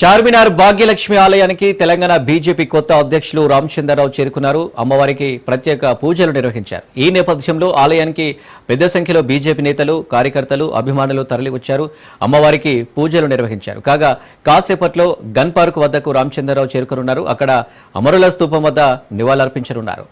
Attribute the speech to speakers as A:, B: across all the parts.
A: చార్మినార్ భాగ్యలక్ష్మి ఆలయానికి తెలంగాణ బీజేపీ కొత్త అధ్యక్షులు రామచంద్రరావు చేరుకున్నారు. అమ్మవారికి ప్రత్యేక పూజలు నిర్వహించారు. ఈ నేపథ్యంలో ఆలయానికి పెద్ద సంఖ్యలో బీజేపీ నేతలు కార్యకర్తలు అభిమానులు తరలివచ్చారు. అమ్మవారికి పూజలు నిర్వహించారు. కాగా కాసేపట్లో గన్ పార్క్ వద్దకు రామచంద్రరావు చేరుకున్నారు అక్కడ అమరుల స్తూపం వద్ద నివాళులర్పించనున్నారు.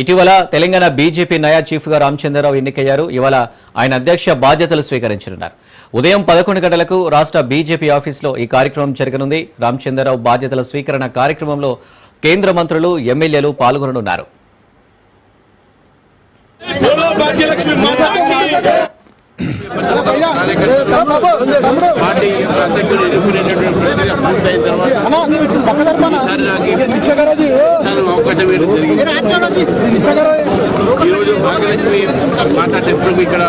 A: ఇటీవల తెలంగాణ బీజేపీ నయా చీఫ్గా రామచంద్రరావు ఎన్నికయ్యారు. ఇవాళ ఆయన అధ్యక్ష బాధ్యతలు స్వీకరించనున్నారు. ఉదయం పదకొండు గంటలకు రాష్ట్ర బీజేపీ ఆఫీసులో ఈ కార్యక్రమం జరగనుంది. రామచంద్రరావు బాధ్యతల స్వీకరణ కార్యక్రమంలో కేంద్ర మంత్రులు ఎమ్మెల్యేలు పాల్గొననున్నారు.
B: పార్టీ అధ్యక్షుడు ఎన్నుకునేటటువంటి పూర్తయిన తర్వాత ఈసారి నాకు అవకాశం ఇవ్వడం జరిగింది. ఈరోజు భాగ్యలక్ష్మి మాతా ఇక్కడ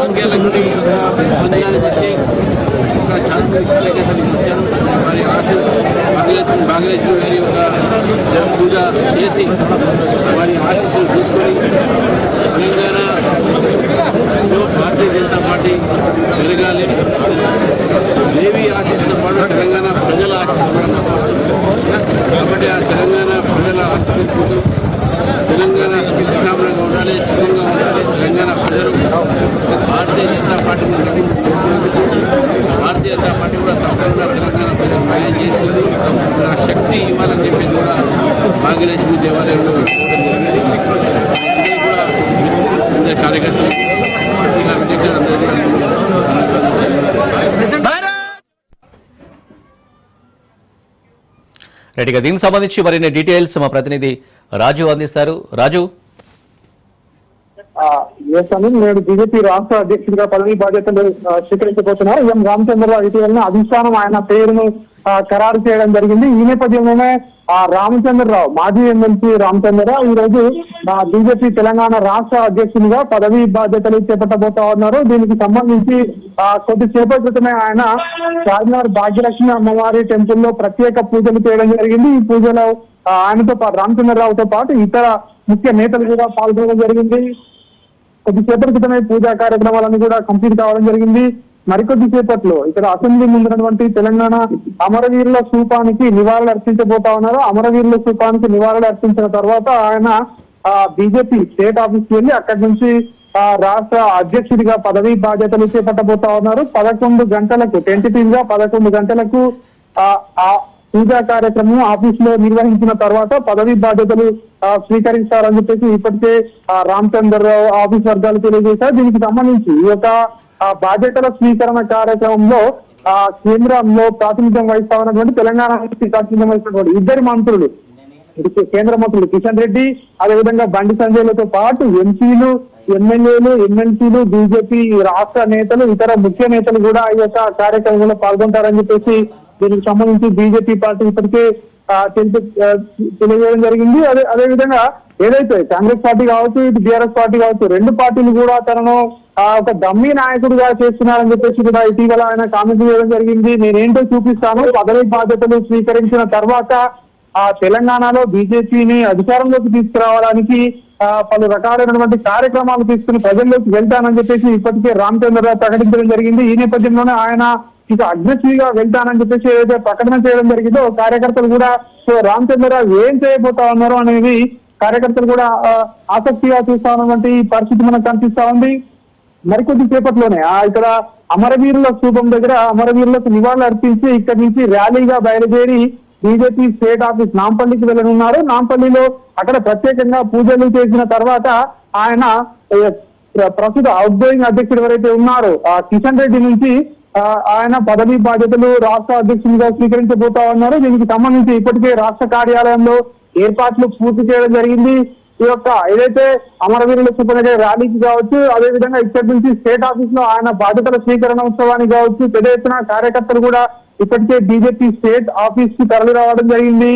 B: భాగ్యలక్ష్మి మందిరానికి వచ్చి ఇక్కడ చాలా కార్యకర్తలు వచ్చారు మరి ఆశ భాగ్యలక్ష్మి భాగ్యలక్ష్మి గారి యొక్క పూజ చేసి వారి ఆశీస్సులు తీసుకొని తెలంగాణలో భారతీయ జనతా పార్టీ పెరగాలి దేవి ఆశిస్తున్న పాటు తెలంగాణ ప్రజల ఆశిస్తున్న కాబట్టి ఆ తెలంగాణ ప్రజల ఆశీస్సుల కోసం తెలంగాణ స్థితిశామరంగా ఉండాలి సుఖంగా ఉండాలి. తెలంగాణ ప్రజలు భారతీయ జనతా పార్టీని భారతీయ జనతా పార్టీ కూడా తప్పకుండా తెలంగాణ ప్రజలు న్యాయం చేసింది మరి ఆ శక్తి ఇవ్వాలని చెప్పేసి కూడా భాగ్యలక్ష్మి దేవాలయంలో కూడా కార్యకర్తలు
A: రెడీగా దీనికి సంబంధించి మరిన్ని డీటెయిల్స్ మా ప్రతినిధి రాజు అందిస్తారు. రాజు
C: చేస్తాను నేను బీజేపీ రాష్ట్ర అధ్యక్షుడిగా పదవి బాధ్యతలు స్వీకరించబోతున్నారు. ఎం రామచంద్రరావు ఇటీవల అధిష్టానం ఆయన పేరును ఖరారు చేయడం జరిగింది. ఈ నేపథ్యంలోనే ఆ రామచంద్రరావు మాజీ ఎమ్మెల్సీ రామచంద్రరావు ఈ రోజు బీజేపీ తెలంగాణ రాష్ట్ర అధ్యక్షునిగా పదవి బాధ్యతలు చేపట్టబోతా ఉన్నారు. దీనికి సంబంధించి ఆ, కొద్దిసేపటి క్రితమే ఆయన చార్మినార్ భాగ్యలక్ష్మి అమ్మవారి టెంపుల్లో ప్రత్యేక పూజలు చేయడం జరిగింది. ఈ పూజలో ఆయనతో పాటు రామచంద్రరావుతో పాటు ఇతర ముఖ్య నేతలు కూడా పాల్గొనడం జరిగింది. కొద్దిసేపటి క్రితమే పూజా కార్యక్రమాలన్నీ కూడా కంప్లీట్ కావడం జరిగింది. మరికొద్ది సేపట్లో ఇక్కడ అసెంబ్లీ ముందున్నటువంటి తెలంగాణ అమరవీరుల స్థూపానికి నివాళులు అర్పించబోతా ఉన్నారు. అమరవీరుల స్థూపానికి నివాళులు అర్పించిన తర్వాత ఆయన ఆ బీజేపీ స్టేట్ ఆఫీస్కి వెళ్ళి అక్కడి నుంచి ఆ రాష్ట్ర అధ్యక్షుడిగా పదవి బాధ్యతలు చేపట్టబోతా ఉన్నారు. పదకొండు గంటలకు టెంటిటివ్గా పదకొండు గంటలకు ఆ పూజా కార్యక్రమం ఆఫీస్లో నిర్వహించిన తర్వాత పదవి బాధ్యతలు స్వీకరిస్తారని చెప్పేసి ఇప్పటికే ఆ, రామచంద్రరావు ఆఫీస్ వర్గాలు తెలియజేశారు. దీనికి సంబంధించి ఈ యొక్క బాధ్యతల స్వీకరణ కార్యక్రమంలో ఆ కేంద్రంలో ప్రాతినిధ్యం వహిస్తా ఉన్నటువంటి తెలంగాణ నుంచి ప్రాతినిధ్యం వహిస్తున్నటువంటి ఇద్దరు మంత్రులు కేంద్ర మంత్రులు కిషన్ రెడ్డి అదేవిధంగా బండి సంజయ్లతో పాటు ఎంపీలు ఎమ్మెల్యేలు ఎమ్మెల్సీలు బీజేపీ రాష్ట్ర నేతలు ఇతర ముఖ్య నేతలు కూడా ఈ యొక్క కార్యక్రమంలో పాల్గొంటారని చెప్పేసి దీనికి సంబంధించి బీజేపీ పార్టీ ఇప్పటికే తెలియజేయడం జరిగింది. అదే అదే విధంగా ఏదైతే కాంగ్రెస్ పార్టీ కావచ్చు ఇటు బీఆర్ఎస్ పార్టీ కావచ్చు రెండు పార్టీలు కూడా తనను ఆ, ఒక దమ్మి నాయకుడిగా చేస్తున్నారని చెప్పేసి కూడా ఇటీవల ఆయన కామెంట్ చేయడం జరిగింది. నేనేంటో చూపిస్తాను. పదవి బాధ్యతలు స్వీకరించిన తర్వాత ఆ తెలంగాణలో బీజేపీని అధికారంలోకి తీసుకురావడానికి ఆ, పలు రకాలైనటువంటి కార్యక్రమాలు తీసుకుని ప్రజల్లోకి వెళ్తానని చెప్పేసి ఇప్పటికే రామచంద్రరావు ప్రకటించడం జరిగింది. ఈ నేపథ్యంలోనే ఆయన ఇక అగ్రెసివ్గా వెళ్తానని చెప్పేసి ఏదైతే ప్రకటన చేయడం జరిగిందో కార్యకర్తలు కూడా సో రామచంద్రరావు ఏం చేయబోతా ఉన్నారు అనేది కార్యకర్తలు కూడా ఆసక్తిగా చూస్తా ఉన్నటువంటి పరిస్థితి మనకు కనిపిస్తా ఉంది. మరికొద్ది సేపట్లోనే ఆ ఇక్కడ అమరవీరుల స్థూపం దగ్గర అమరవీరులకు నివాళులు అర్పించి ఇక్కడి నుంచి ర్యాలీగా బయలుదేరి బీజేపీ స్టేట్ ఆఫీస్ నాంపల్లికి వెళ్ళనున్నారు. నాంపల్లిలో అక్కడ ప్రత్యేకంగా పూజలు చేసిన తర్వాత ఆయన ప్రస్తుత అవుట్ గోయింగ్ అధ్యక్షుడు ఎవరైతే ఉన్నారో ఆ కిషన్ రెడ్డి నుంచి ఆయన పదవి బాధ్యతలు రాష్ట్ర అధ్యక్షునిగా స్వీకరించబోతా ఉన్నారు. దీనికి సంబంధించి ఇప్పటికే రాష్ట్ర కార్యాలయంలో ఏర్పాట్లు పూర్తి చేయడం జరిగింది. ఈ యొక్క ఏదైతే అమరవీరుల చూపనగే ర్యాలీకి కావచ్చు అదే విధంగా ఇక్కడి నుంచి స్టేట్ ఆఫీస్లో ఆయన బాధ్యతల స్వీకరణ ఉత్సవానికి కావచ్చు పెద్ద ఎత్తున కార్యకర్తలు కూడా ఇప్పటికే బీజేపీ స్టేట్ ఆఫీస్కి తరలి రావడం జరిగింది.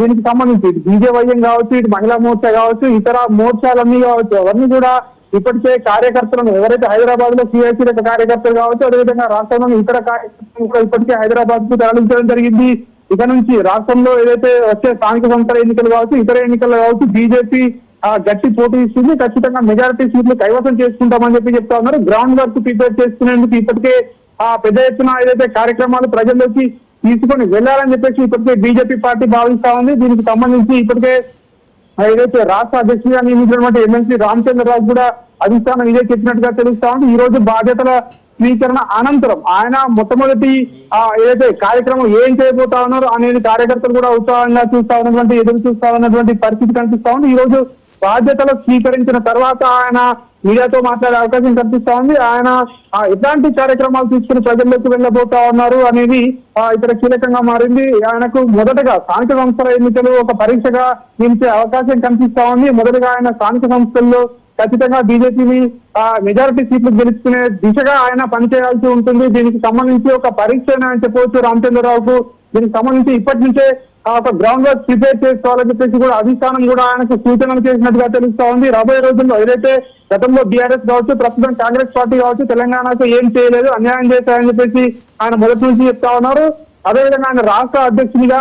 C: దీనికి సంబంధించి ఇటు బీజేవైఎం కావచ్చు ఇటు మహిళా మోర్చా కావచ్చు ఇతర మోర్చాలన్నీ కావచ్చు అవన్నీ కూడా ఇప్పటికే కార్యకర్తలను ఎవరైతే హైదరాబాద్లో సిఐసి కార్యకర్తలు కావచ్చు అదేవిధంగా రాష్ట్రంలోని ఇతర కార్యకర్తలు కూడా ఇప్పటికే హైదరాబాద్కు తరలించడం జరిగింది. ఇక నుంచి రాష్ట్రంలో ఏదైతే వచ్చే స్థానిక సంస్థల ఎన్నికలు కావచ్చు ఇతర ఎన్నికలు కావచ్చు బీజేపీ ఆ గట్టి పోటీ ఇస్తుంది. ఖచ్చితంగా మెజారిటీ సీట్లు కైవసం చేసుకుంటామని చెప్పి చెప్తా ఉన్నారు. గ్రౌండ్ వర్క్ ప్రిపేర్ చేసుకునేందుకు ఇప్పటికే ఆ పెద్ద ఎత్తున ఏదైతే కార్యక్రమాలు ప్రజల్లోకి తీసుకొని వెళ్ళాలని చెప్పేసి ఇప్పటికే బీజేపీ పార్టీ భావిస్తా ఉంది. దీనికి సంబంధించి ఇప్పటికే ఏదైతే రాష్ట్ర అధ్యక్షుడిగా నియమించినటువంటి ఎమ్మెల్సీ రామచంద్రరావు కూడా అధిష్టానం ఇదే చెప్పినట్టుగా తెలుస్తా ఉంది. ఈ రోజు బాధ్యతల స్వీకరణ అనంతరం ఆయన మొట్టమొదటి ఏదైతే కార్యక్రమం ఏం చేయబోతా ఉన్నారో అనేది కార్యకర్తలు కూడా ఉత్సాహంగా చూస్తా ఉన్నటువంటి ఎదురు చూస్తా ఉన్నటువంటి పరిస్థితి కనిపిస్తా ఉంది. ఈ రోజు బాధ్యతలు స్వీకరించిన తర్వాత ఆయన మీడియాతో మాట్లాడే అవకాశం కనిపిస్తా ఉంది. ఆయన ఎలాంటి ఎట్లాంటి కార్యక్రమాలు తీసుకుని ప్రజల్లోకి వెళ్ళబోతా ఉన్నారు అనేది ఇక్కడ కీలకంగా మారింది. ఆయనకు మొదటగా స్థానిక సంస్థల ఎన్నికలు ఒక పరీక్షగా నిలిచే అవకాశం కనిపిస్తా ఉంది. మొదటగా ఆయన స్థానిక సంస్థల్లో ఖచ్చితంగా బీజేపీని మెజారిటీ సీట్లు గెలుచుకునే దిశగా ఆయన పనిచేయాల్సి ఉంటుంది. దీనికి సంబంధించి ఒక పరీక్ష అని చెప్పవచ్చు రామచంద్రరావుకు. దీనికి సంబంధించి ఇప్పటి నుంచే ఒక గ్రౌండ్ వర్క్ ప్రిపేర్ చేసుకోవాలని చెప్పేసి కూడా అధిష్టానం కూడా ఆయనకు సూచనలు చేసినట్టుగా తెలుస్తా ఉంది. రాబోయే రోజుల్లో ఏదైతే గతంలో బీఆర్ఎస్ కావచ్చు ప్రస్తుతం కాంగ్రెస్ పార్టీ కావచ్చు తెలంగాణకు ఏం చేయలేదు అన్యాయం చేశాయని చెప్పేసి ఆయన మొదటి నుంచి చెప్తా ఉన్నారు. అదేవిధంగా ఆయన రాష్ట్ర అధ్యక్షునిగా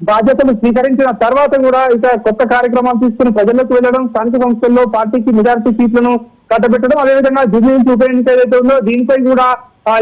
C: బాధ్యతలు స్వీకరించిన తర్వాత కూడా ఇక కొత్త కార్యక్రమాలు తీసుకుని ప్రజలకు వెళ్ళడం స్థానిక సంస్థల్లో పార్టీకి మెజారిటీ సీట్లను కట్టబెట్టడం అదేవిధంగా జిల్లా ఉప ఎన్నిక ఏదైతే ఉందో దీనిపై కూడా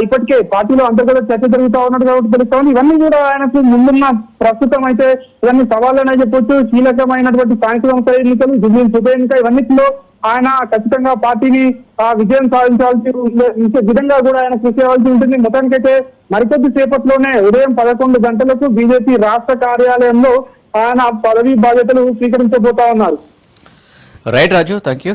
C: ఇప్పటికే పార్టీలో అంతర్గత చర్చ జరుగుతా ఉన్నట్టు కాబట్టి తెలుస్తామని ఇవన్నీ కూడా ఆయనకు ముందున్న ప్రస్తుతం అయితే ఇవన్నీ సవాళ్ళనే చెప్పొచ్చు. కీలకమైనటువంటి స్థానిక సంస్థ ఎన్నికలు జిల్లా ఉప ఎన్నిక ఇవన్నిటిలో ఆయన ఖచ్చితంగా పార్టీని ఆ, విజయం సాధించాల్సి ఉండే విధంగా కూడా ఆయన కృషి చేయాల్సి ఉంటుంది. మొత్తానికైతే మరికొద్ది సేపట్లోనే ఉదయం పదకొండు గంటలకు బీజేపీ రాష్ట్ర కార్యాలయంలో ఆయన పదవీ బాధ్యతలు స్వీకరించబోతా ఉన్నారు.
A: Right Raju thank you